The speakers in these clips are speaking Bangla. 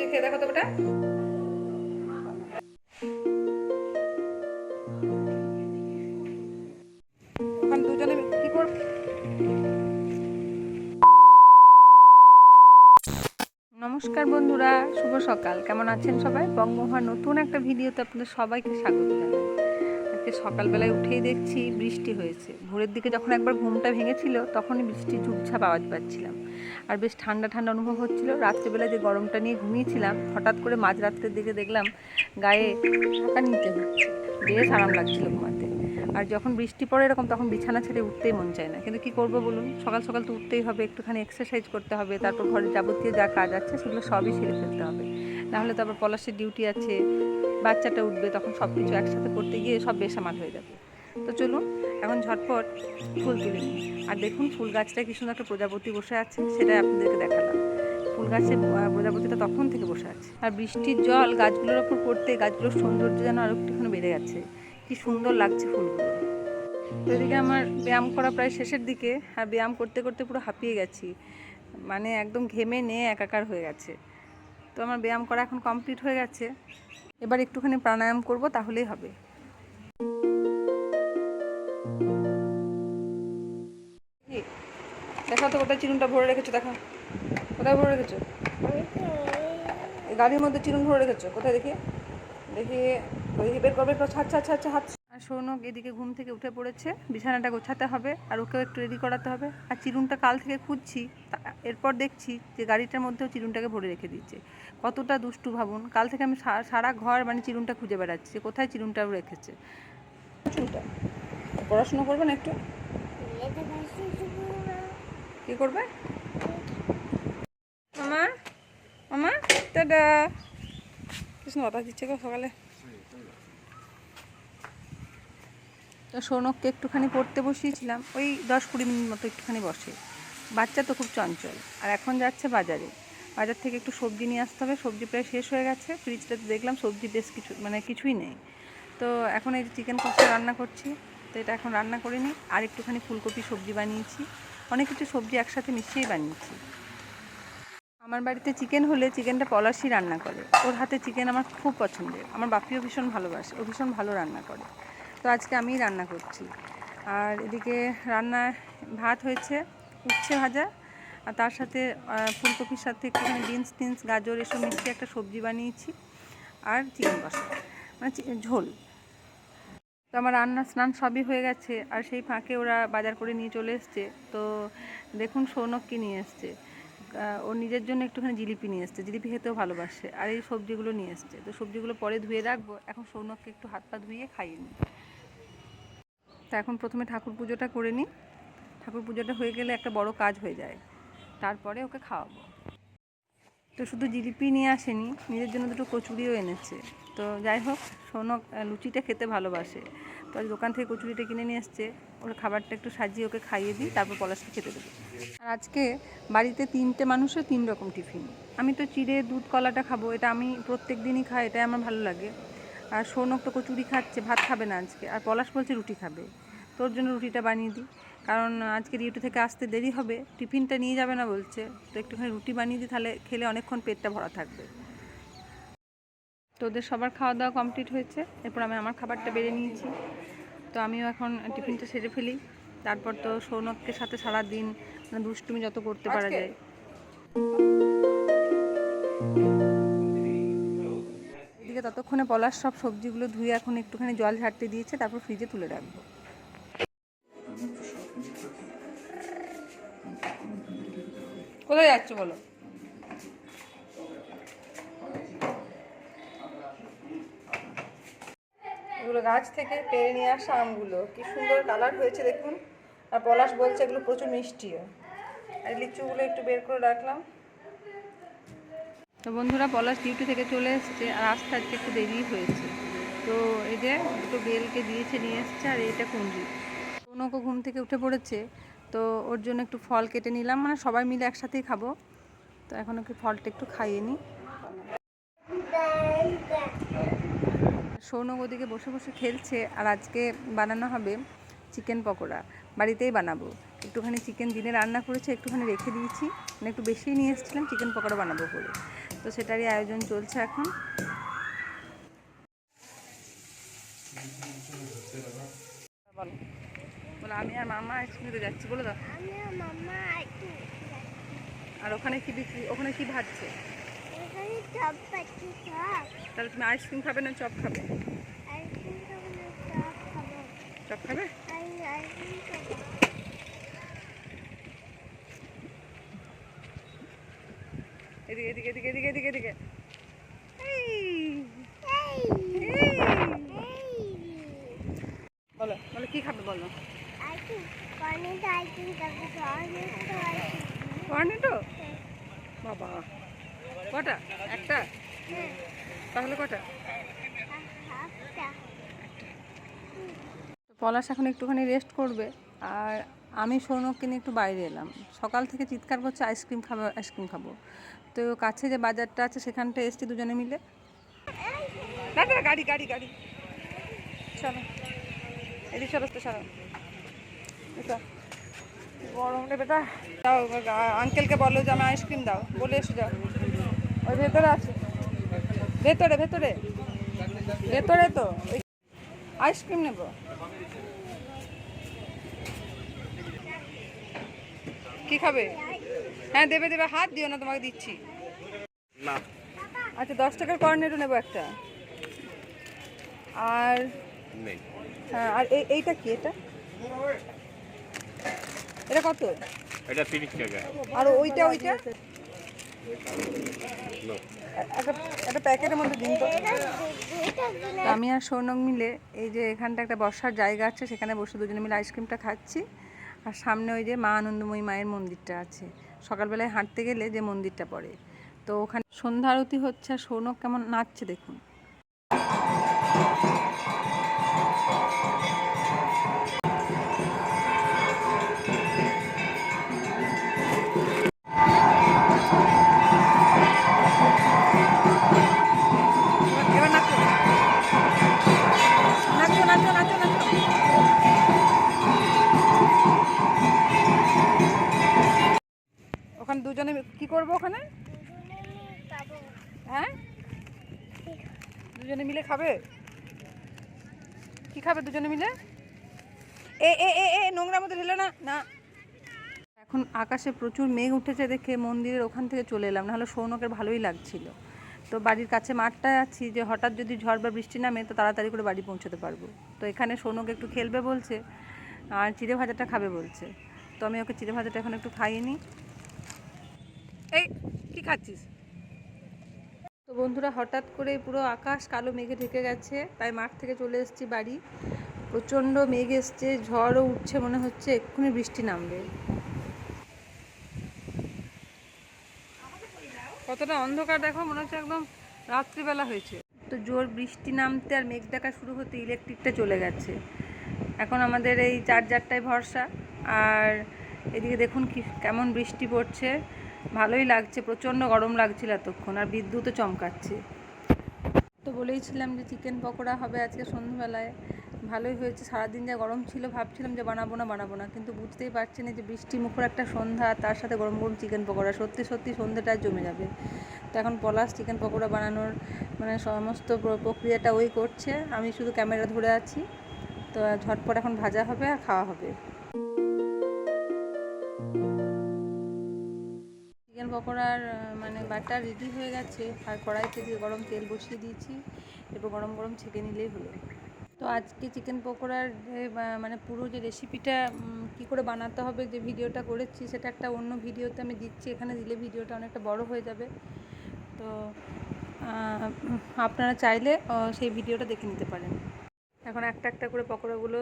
হয়েছে খেয়ে দেখো তো করব নমস্কার বন্ধুরা, শুভ সকাল। কেমন আছেন সবাই? বঙ্গমহার নতুন একটা ভিডিওতে আপনাদের সবাইকে স্বাগত জানাই। আজকে সকালবেলায় উঠেই দেখছি বৃষ্টি হয়েছে। ভোরের দিকে যখন একবার ঘুমটা ভেঙেছিল, তখনই বৃষ্টি ঝুপঝাপ আওয়াজ পাচ্ছিলাম। আর বেশ ঠান্ডা ঠান্ডা অনুভব হচ্ছিল। রাত্রেবেলায় যে গরমটা নিয়ে ঘুমিয়েছিলাম, হঠাৎ করে মাঝরাত্রের দিকে দেখলাম গায়ে ঢাকা নিতে হচ্ছে বেশ আরাম লাগছিল ঘুমাতে। আর যখন বৃষ্টি পড়ে এরকম, তখন বিছানা ছেড়ে উঠতেই মন চায় না। কিন্তু কি করব বলুন? সকাল সকাল তো উঠতেই হবে, একটুখানি এক্সারসাইজ করতে হবে, তারপর ঘরের যাবতীয় যা কাজ আছে সেগুলো সবই সেরে ফেলতে হবে। নাহলে তো আবার পলাশের ডিউটি আছে, বাচ্চাটা উঠবে, তখন সব কিছু একসাথে করতে গিয়ে সব বেসামাল হয়ে যাবে। তো চলুন এখন ঝটপট ফুল তুলে। নিই আর দেখুন, ফুল গাছটায় কি সুন্দর একটা প্রজাপতি বসে আছে সেটাই আপনাদেরকে দেখালাম। ফুল গাছে প্রজাপতিটা তখন থেকে বসে আছে। আর বৃষ্টির জল গাছগুলোর ওপর পড়তে, গাছগুলোর সৌন্দর্য যেন আরও একটুখানি বেড়ে গেছে। কি সুন্দর লাগছে ফুলগুলো। তো এদিকে আমার ব্যায়াম করা প্রায় শেষের দিকে, আর ব্যায়াম করতে করতে পুরো হাঁপিয়ে গেছি। মানে একদম ঘেমে নিয়ে একাকার হয়ে গেছে। তো আমার ব্যায়াম করা এখন কমপ্লিট হয়ে গেছে। এবার একটুখানি প্রাণায়াম করব, তাহলেই হবে। দেখো তো কোথায় চিরুনটা ভরে রেখেছো? দেখো। কোথায় ভরে রেখেছো? এই গাড়ির মধ্যে চিরুন ভরে রেখেছো? কোথায় দেখি? দেখি দেখি বের করবে একটু ছাড় ছাড় ছাড় হাত আর সৌনক এদিকে ঘুম থেকে উঠে পড়েছে। বিছানাটা গোছাতে হবে আর ওকেও একটু রেডি করাতে হবে। আর চিরুনটা কাল থেকে খুঁজছি তা- এরপর দেখছি যে গাড়িটার মধ্যেও চিরুনটাকে ভরে রেখে দিচ্ছে কতটা দুষ্টু ভাবুন। কাল থেকে আমি সা- সারা ঘর মানে চিরুনটা খুঁজে বেড়াচ্ছি যে কোথায় চিরুনটা রেখেছে। পড়াশোনা করবে না একটু? কি করবে? মামা মামা দাদা কৃষ্ণ বাতাস দিচ্ছে গো সকালে। তো সৌনককে একটুখানি পড়তে বসিয়েছিলাম, ওই দশ কুড়ি মিনিট মতো একটুখানি বসে। বাচ্চা তো খুব চঞ্চল, আর এখন যাচ্ছে বাজারে। বাজার থেকে একটু সবজি নিয়ে আসতে হবে, সবজি প্রায় শেষ হয়ে গেছে। ফ্রিজটাতে দেখলাম, সবজি বেশ কিছু মানে কিছুই নেই। তো এখন এই চিকেন কষা রান্না করছি, তো এটা এখন রান্না করিনি আর একটুখানি ফুলকপি সবজি বানিয়েছি। অনেক কিছু সবজি একসাথে মিশিয়েই বানিয়েছি। আমার বাড়িতে চিকেন হলে চিকেনটা পলাশি রান্না করে। ওর হাতে চিকেন আমার খুব পছন্দের। আমার বাপিও ভীষণ ভালোবাসে। ও ভীষণ ভালো রান্না করে। তো আজকে আমিই রান্না করছি। আর এদিকে রান্না ভাত হয়েছে, উচ্ছে ভাজা। আর তার সাথে ফুলকপির সাথে একটুখানি বিনস টিনস, গাজর এসব মিশিয়ে একটা সবজি বানিয়েছি। আর চিকেন কষা মানে ঝোল। তো আমার রান্না স্নান সবই হয়ে গেছে, আর সেই ফাঁকে ওরা বাজার করে নিয়ে চলে এসছে। তো দেখুন সৌনক কি নিয়ে এসছে। ও নিজের জন্য একটুখানি জিলিপি নিয়ে এসছে, জিলিপি খেতেও ভালোবাসে, আর এই সবজিগুলো নিয়ে এসছে। তো সবজিগুলো পরে ধুয়ে রাখব, এখন সৌনককে একটু হাত পা ধুয়ে খাইয়ে নিই। তো এখন প্রথমে ঠাকুর পুজোটা করে নিই। ঠাকুর পুজোটা হয়ে গেলে একটা বড় কাজ হয়ে যায়, তারপরে ওকে খাওয়াবো। তো শুধু জিলিপি নিয়ে আসেনি, নিজের জন্য দুটো কচুরিও এনেছে। তো যাই হোক, সৌনক লুচিটা খেতে ভালোবাসে। তো আজ দোকান থেকে কচুরিটা কিনে নিয়ে এসছে। ওর খাবারটা একটু সাজিয়ে ওকে খাইয়ে দিই, তারপর পলাশকে খেতে দেবো। আর আজকে বাড়িতে তিনটে মানুষের তিন রকম টিফিন। আমি তো চিড়ে, দুধ, কলাটা খাব, এটা আমি প্রত্যেক দিনই খাই, এটাই আমার ভালো লাগে। আর সৌনক তো কচুরি খাচ্ছে, ভাত খাবে না আজকে। আর পলাশ বলছে রুটি খাবে। তোর জন্য রুটিটা বানিয়ে দিই। কারণ আজকে ডিউটি থেকে আসতে দেরি হবে টিফিনটা নিয়ে যাবে না বলছে। তো একটুখানি রুটি বানিয়ে দিই তাহলে খেলে অনেকক্ষণ পেটটা ভরা থাকবে। তো ওদের সবার খাওয়া দাওয়া কমপ্লিট হয়েছে। এরপর আমি আমার খাবারটা বেড়ে নিয়েছি। তো আমিও এখন টিফিনটা সেরে ফেলি। তারপর তো সৌনকের সাথে সারা দিন মানে দুষ্টুমি যত করতে পারা যায়। এদিকে ততক্ষণে পলাশ সব সবজিগুলো ধুয়ে এখন একটুখানি জল ঝাড়তে দিয়েছে তারপর ফ্রিজে তুলে রাখব। কোথায় যাচ্ছ, বলো। এগুলো গাছ থেকে পেরে নিয়ে আসা আমগুলো, কি সুন্দর কালার হয়েছে দেখুন। আর পলাশ বলছে এগুলো প্রচুর মিষ্টিও। আর লিচুগুলো একটু বের করে রাখলাম। তো বন্ধুরা, পলাশ ডিউটি থেকে চলে এসছে, আর আসতে আজকে একটু দেরি হয়েছে। তো এই যে দুটো বেলকে দিয়েছে, নিয়ে এসছে, আর এইটা কুঞ্জি কোনোকে ঘুম থেকে উঠে পড়েছে। তো ওর জন্য একটু ফল কেটে নিলাম মানে সবাই মিলে একসাথেই খাব। তো এখন ওকে ফলটা একটু খাইয়ে নিই সৌনক ওদিকে বসে বসে খেলছে, আর আজকে বানানো হবে চিকেন পকোড়া। বাড়িতেই বানাবো। একটুখানি চিকেন দিনে রান্না করেছে, একটুখানি রেখে দিয়েছি। মানে একটু বেশিই নিয়ে এসেছিলাম, চিকেন পকোড়া বানাবো বলে। তো সেটারই আয়োজন চলছে এখন। বলো বলো আমি আর মামা একসঙ্গে যাচ্ছি বলে দাও। আর ওখানে কি বিক্রি ওখানে কি ভাজছে? তাহলে তুমি আইসক্রিম খাবে না চপ খাবে? চপ খাব। এদিকে এদিকে এদিকে এদিকে এদিকে এদিকে এই, এই এই। এই বলো বলো কি খাবে বলো আইসক্রিম বাবা। কটা? একটা? তাহলে কটা? পলাশ এখন একটুখানি রেস্ট করবে আর আমি সৌনককে নিয়ে একটু বাইরে এলাম। সকাল থেকে চিৎকার করছে আইসক্রিম খাব আইসক্রিম খাব। তো কাছে যে বাজারটা আছে সেখানটা এসছি দুজনে মিলে। না না গাড়ি গাড়ি গাড়ি। চলো। এদিক চলো তো চলো এটা গরম রে বেটা। দাও আঙ্কেলকে বলো যে আমি আইসক্রিম দাও। বলে এসে যাও। ওই ভেতরে আছে ভেতরে ভেতরে। ভেতরে তো। আইসক্রিম নেব। কি খাবে? হ্যাঁ দেবে দেবে। হাত দিও না তোমাকে দিচ্ছি। আচ্ছা দশ টাকার কর্নেটো নেব একটা। আর হ্যাঁ আর এই এইটা কি এটা? এটা কত? এটা তিরিশ টাকা। আর ওইটা ওইটা? একটা প্যাকেটের মধ্যে দিন তো। আমি আর সৌনক মিলে এই যে এখানটা একটা বসার জায়গা আছে সেখানে বসে দুজনে মিলে আইসক্রিমটা খাচ্ছি। আর সামনে ওই যে মা আনন্দময়ী মায়ের মন্দিরটা আছে। সকালবেলায় হাঁটতে গেলে যে মন্দিরটা পড়ে। তো ওখানে সন্ধ্যা আরতি হচ্ছে আর সৌনক কেমন নাচছে দেখুন। দুজনে মিলে খাবে? কি খাবে দুজনে মিলে? এ এ এ এ, নোংরা মধ্যে ঢেলো না না। এখন আকাশে প্রচুর মেঘ উঠেছে দেখে মন্দিরের ওখান থেকে চলে এলাম, নাহলে সৌনকের ভালোই লাগছিল। তো বাড়ির কাছে মাঠটায় আছি যে হঠাৎ যদি ঝড় বা বৃষ্টি নামে তো তাড়াতাড়ি করে বাড়ি পৌঁছতে পারব। তো এখানে সৌনক একটু খেলবে বলছে, আর চিড়ে ভাজাটা খাবে বলছে। তো আমি ওকে চিড়ে ভাজাটা এখন একটু খাইয়ে এই, কি খাচ্ছিস? তো বন্ধুরা হঠাৎ করে পুরো আকাশ কালো মেঘে ঢেকে গেছে, তাই মাঠ থেকে চলে এসেছি বাড়ি। প্রচণ্ড মেঘ এসছে, ঝড়ও উঠছে, মনে হচ্ছে এক্ষুনি বৃষ্টি নামবে। কতটা অন্ধকার দেখো, মনে হচ্ছে একদম রাত্রিবেলা হয়েছে। তো জোর বৃষ্টি নামতে আর মেঘ ডাকা শুরু হতে ইলেকট্রিকটা চলে গেছে। এখন আমাদের এই চার্জারটাই ভরসা। আর এদিকে দেখুন কি, কেমন বৃষ্টি পড়ছে। ভালোই লাগছে, প্রচণ্ড গরম লাগছিল এতক্ষণ, আর বিদ্যুৎও চমকাচ্ছে। তো বলেইছিলাম যে চিকেন পকোড়া হবে আজকে সন্ধ্যাবেলায় ভালোই হয়েছে, সারাদিন যা গরম ছিল ভাবছিলাম যে বানাবো না বানাবো না, কিন্তু বুঝতেই পারছি না যে বৃষ্টি মুখর একটা সন্ধ্যা তার সাথে গরম গরম চিকেন পকোড়া, সত্যি সত্যি সন্ধ্যাটা জমে যাবে। তো এখন পলাশ চিকেন পকোড়া বানানোর মানে সমস্ত প্রক্রিয়াটা ওই করছে, আমি শুধু ক্যামেরা ধরে আছি। তো ঝটপট এখন ভাজা হবে আর খাওয়া হবে। পকোড়ার মানে বাটার রেডি হয়ে গেছে। আর কড়াইতে দিয়ে গরম তেল বসিয়ে দিয়েছি, এরপর গরম গরম ছেঁকে নিলেই হলো। তো আজকে চিকেন পকোড়ার মানে পুরো যে রেসিপিটা কী করে বানাতে হবে, যে ভিডিওটা করেছি, সেটা একটা অন্য ভিডিওতে আমি দিচ্ছি। এখানে দিলে ভিডিওটা অনেকটা বড় হয়ে যাবে। তো আপনারা চাইলে সেই ভিডিওটা দেখে নিতে পারেন। এখন একটা একটা করে পকোড়াগুলো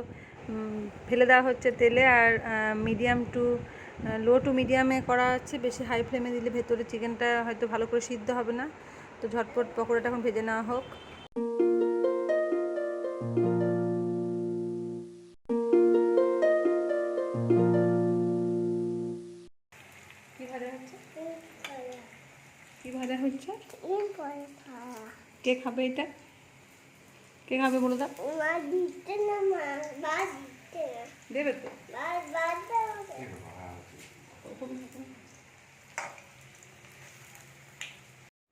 ফেলে দেওয়া হচ্ছে তেলে। আর মিডিয়াম টু লো টু মিডিয়ামে করা হচ্ছে বেশি হাই ফ্লেমে দিলে ভেতরে চিকেনটা হয়তো ভালো করে সিদ্ধ হবে না। তো ঝটপট পকোড়াটা এখন ভেজে নেওয়া হোক। কি ভাজা হচ্ছে? কি ভাজা হচ্ছে? খাবে এটা? কে খাবে বলো দাও দেবে তো মা মা দাও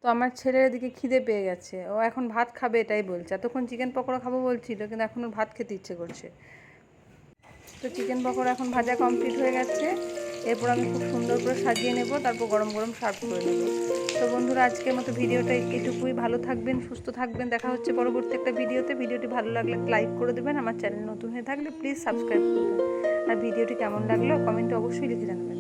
তো আমার ছেলের এদিকে খিদে পেয়ে গেছে। ও এখন ভাত খাবে এটাই বলছে। এতক্ষণ চিকেন পকোড়া খাব বলছিল, কিন্তু এখন ওর ভাত খেতে ইচ্ছে করছে। তো চিকেন পকোড়া এখন ভাজা কমপ্লিট হয়ে গেছে। এরপর আমি খুব সুন্দর করে সাজিয়ে নেব, তারপর গরম গরম সার্ভ করে নেব। তো বন্ধুরা, আজকের মতো ভিডিওটা এটুকুই। ভালো থাকবেন, সুস্থ থাকবেন। দেখা হচ্ছে পরবর্তী একটা ভিডিওতে। ভিডিওটি ভালো লাগলে লাইক করে দেবেন। আমার চ্যানেল নতুন হয়ে থাকলে প্লিজ সাবস্ক্রাইব করবেন। আর ভিডিওটি কেমন লাগল কমেন্টে অবশ্যই লিখে জানাবেন।